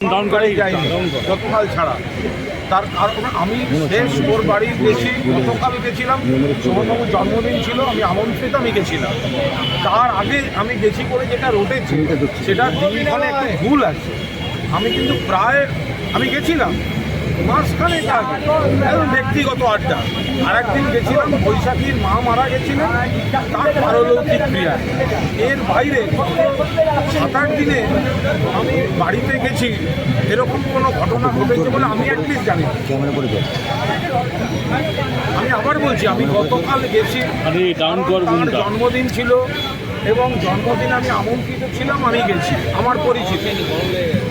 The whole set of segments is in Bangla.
ডাউন করেই যাইনি গতকাল ছাড়া। তার কারণ আমি শেষ ওর বাড়ি গেছি গতকাল গেছিলাম সোমবাবুর জন্মদিন ছিল আমি আমন্ত্রিত আমি গেছিলাম। তার আগে আমি গেছি করে যেটা রটেছে সেটা দিনখানে একটু ভুল আছে। আমি কিন্তু প্রায় আমি গেছিলাম মাঝখানে আগে একদম ব্যক্তিগত আড্ডা। আর একদিন গেছিলাম বৈশাখীর মা মারা গেছিলেন তার পারলৌকিক ক্রিয়া। এর বাইরে সাত আট দিনে আমি বাড়িতে গেছি এরকম কোনো ঘটনা ঘটেছে বলে আমি অ্যাটলিস্ট জানি আমি আবার বলছি আমি গতকাল গেছি জন্মদিন ছিল এবং জন্মদিন আমি আমন্ত্রিত ছিলাম, আমি গেছি। আমার পরিচিত।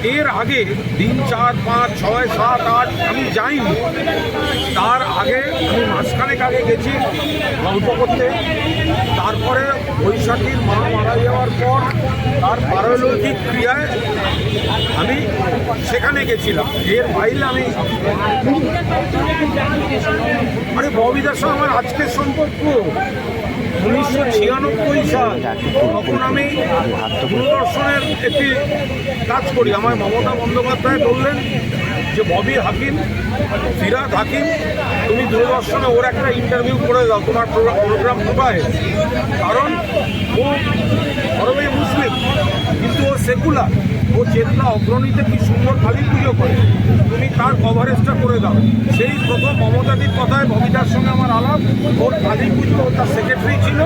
এর আগে দিন চার, পাঁচ, ছয়, সাত, আট, আমি যাইনি। তার আগে আমি মাঝখানেক আগে গেছি গল্প করতে। তারপরে বৈশাখীর মা মারা যাওয়ার পর তার পারলৌকিক ক্রিয়ায় আমি সেখানে গেছিলাম। এর বাইরে আমি আরে ববিদার সঙ্গে আমার আজকের সম্পর্ক। উনিশশো ছিয়ানব্বই সাল তখন আমি দূরদর্শনের একটি কাজ করি। আমার মমতা বন্দ্যোপাধ্যায় বললেন যে ববি হাকিম, ফিরাদ হাকিম, তুমি দূরদর্শনে ওর একটা ইন্টারভিউ করে দাও, তোমার প্রোগ্রাম কোথায়? কারণ ও ধর্মে মুসলিম, কিন্তু ও সেকুলার। ও চেতনা অগ্রণীতে কি সুন্দর কালী পুজো করে? তুমি তার কভারেজটা করে দাও। সেই প্রথম মমতাদির কথায় ববিতার সঙ্গে আমার আলাপ, ওর কালী পুজো তার সেক্রেটারি ছিল,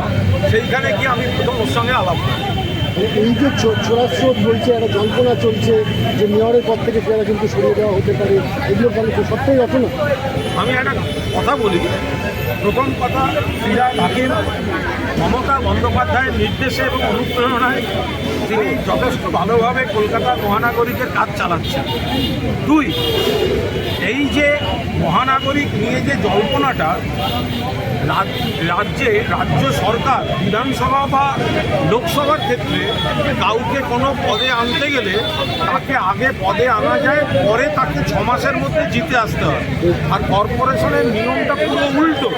সেইখানে গিয়ে আমি প্রথম ওর সঙ্গে আলাপ করি। এই যে ছোড়াস্রোত বলছে, একটা জল্পনা চলছে, যে মেয়রের পদ থেকে ফেরা কিন্তু সরিয়ে দেওয়া হতে পারে, এগুলো তো সত্যি ঘটনা আমি একটা কথা বলি, প্রথম কথা ফিরাদ হাকিম মমতা বন্দ্যোপাধ্যায়ের নির্দেশে এবং অনুপ্রেরণায় তিনি যথেষ্ট ভালোভাবে কলকাতা মহানাগরিকের কাজ চালাচ্ছেন। দুই এই যে মহানাগরিক নিয়ে যে জল্পনাটা রাজ্যে, রাজ্য সরকার, বিধানসভা বা লোকসভার ক্ষেত্রে কাউকে কোনো পদে আনতে গেলে তাকে আগে পদে আনা যায়, পরে তাকে ছ মাসের মধ্যে জিতে আসতে হয়। আর কর্পোরেশনের নিয়মটা পুরো উল্টো।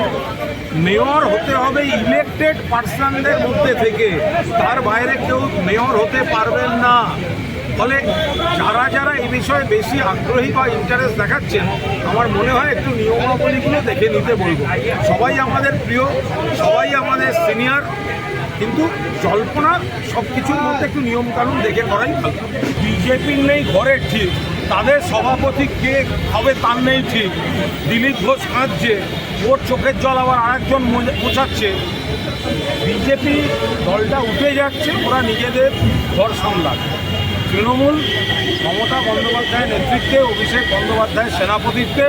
মেয়র হতে হবে ইলেকটেড পার্সনদের মধ্যে থেকে। তার বাইরে কেউ মেয়র হতে পারবেন না। ফলে যারা যারা এই বিষয়ে বেশি আগ্রহী বা ইন্টারেস্ট দেখাচ্ছেন, আমার মনে হয় একটু নিয়মাবলীগুলো দেখে নিতে বলব। সবাই আমাদের প্রিয়, সবাই আমাদের সিনিয়র কিন্তু জল্পনা সব কিছুর মধ্যে একটু নিয়মকানুন দেখে করাই ভালো। বিজেপির নেই, ঘরের ঠিক। তাদের সভাপতি কে হবে তার নেই ঠিক। দিলীপ ঘোষ কাঁদছে, ওর চোখের জল আবার আরেকজন মোছাচ্ছে। বিজেপি দলটা উঠে যাচ্ছে, ওরা নিজেদের ঘর সামলাচ্ছে। তৃণমূল মমতা বন্দ্যোপাধ্যায়ের নেতৃত্বে অভিষেক বন্দ্যোপাধ্যায়ের সেনাপতিত্বে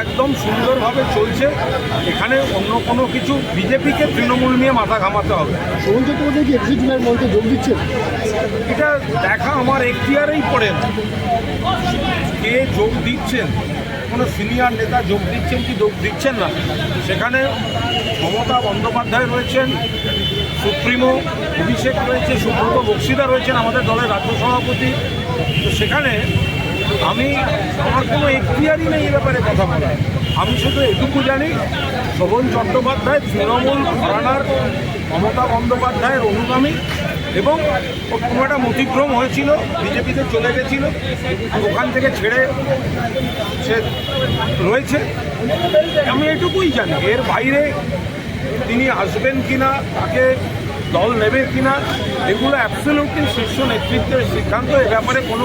একদম সুন্দরভাবে চলছে। এখানে অন্য কোনো কিছু বিজেপিকে তৃণমূল নিয়ে মাথা ঘামাতে হবে। একুশে জুলাইয়ের মঞ্চে যোগ দিচ্ছে? এটা দেখা আমার এখতিয়ারেই পড়ে না। কে যোগ দিচ্ছেন? কোনো সিনিয়র নেতা যোগ দিচ্ছেন কি যোগ দিচ্ছেন না? সেখানে মমতা বন্দ্যোপাধ্যায় রয়েছেন, সুপ্রিমো অভিষেক রয়েছে, সুব্রত বক্সিদা রয়েছেন আমাদের দলের রাজ্য সভাপতি। তো সেখানে আমি, আমার কোনো এখতিয়ারই নেই এই ব্যাপারে কথা বলার। আমি শুধু এটুকু জানি, শোভন চট্টোপাধ্যায়, তৃণমূল ঘরানার মমতা বন্দ্যোপাধ্যায়ের অনুগামী। এবং কোনো একটা মতিক্রম হয়েছিল, বিজেপিতে চলে গেছিল, ওখান থেকে ছেড়ে সে রয়েছে। আমি এটুকুই জানি, এর বাইরে তিনি আসবেন কি না তাকে দল নেবে কিনা, এগুলো অ্যাবসলিউটলি শীর্ষ নেতৃত্বের সিদ্ধান্ত, এ ব্যাপারে কোনো